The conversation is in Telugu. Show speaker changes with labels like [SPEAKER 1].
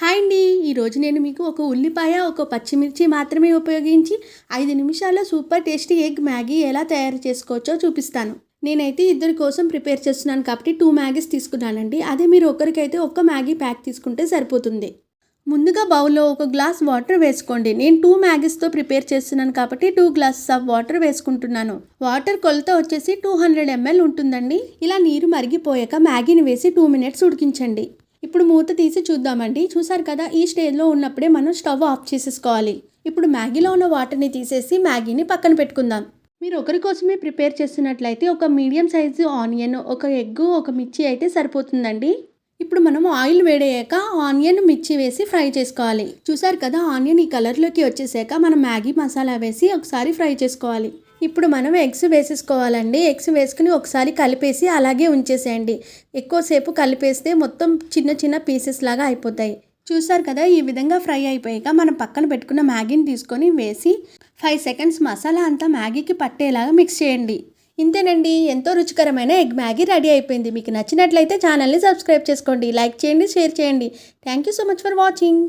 [SPEAKER 1] హాయ్ అండి. ఈరోజు నేను మీకు ఒక ఉల్లిపాయ ఒక పచ్చిమిర్చి మాత్రమే ఉపయోగించి ఐదు నిమిషాల్లో సూపర్ టేస్టీ ఎగ్ మ్యాగీ ఎలా తయారు చేసుకోవచ్చో చూపిస్తాను. నేనైతే ఇద్దరి కోసం ప్రిపేర్ చేస్తున్నాను కాబట్టి టూ మ్యాగీస్ తీసుకున్నానండి. అదే మీరు ఒకరికైతే ఒక్క మ్యాగీ ప్యాక్ తీసుకుంటే సరిపోతుంది. ముందుగా బౌల్లో ఒక గ్లాస్ వాటర్ వేసుకోండి. నేను టూ మ్యాగీస్తో ప్రిపేర్ చేస్తున్నాను కాబట్టి టూ గ్లాసెస్ ఆఫ్ వాటర్ వేసుకుంటున్నాను. వాటర్ కొలత వచ్చేసి టూ హండ్రెడ్ ఎంఎల్ ఉంటుందండి. ఇలా నీరు మరిగిపోయాక మ్యాగీని వేసి టూ మినిట్స్ ఉడికించండి. ఇప్పుడు మూత తీసి చూద్దామండి. చూసారు కదా ఈ స్టేజ్లో ఉన్నప్పుడే మనం స్టవ్ ఆఫ్ చేసేసుకోవాలి. ఇప్పుడు మ్యాగీలో ఉన్న వాటర్ని తీసేసి మ్యాగీని పక్కన పెట్టుకుందాం. మీరు ఒకరి కోసమే ప్రిపేర్ చేస్తున్నట్లయితే ఒక మీడియం సైజు ఆనియన్ ఒక ఎగ్ ఒక మిర్చి అయితే సరిపోతుందండి. ఇప్పుడు మనం ఆయిల్ వేడయ్యాక ఆనియన్ మిర్చి వేసి ఫ్రై చేసుకోవాలి. చూసారు కదా ఆనియన్ ఈ కలర్లోకి వచ్చేసాక మనం మ్యాగీ మసాలా వేసి ఒకసారి ఫ్రై చేసుకోవాలి. ఇప్పుడు మనం ఎగ్స్ వేసేసుకోవాలండి. ఎగ్స్ వేసుకుని ఒకసారి కలిపేసి అలాగే ఉంచేసేయండి. ఎక్కువసేపు కలిపేస్తే మొత్తం చిన్న చిన్న పీసెస్ లాగా అయిపోతాయి. చూసారు కదా ఈ విధంగా ఫ్రై అయిపోయాక మనం పక్కన పెట్టుకున్న మ్యాగీని తీసుకొని వేసి ఫైవ్ సెకండ్స్ మసాలా అంతా మ్యాగీకి పట్టేలాగా మిక్స్ చేయండి. ఇంతేనండి. ఎంతో రుచికరమైన ఎగ్ మ్యాగీ రెడీ అయిపోయింది. మీకు నచ్చినట్లయితే ఛానల్ని సబ్స్క్రైబ్ చేసుకోండి. లైక్ చేయండి షేర్ చేయండి. Thank you so much for watching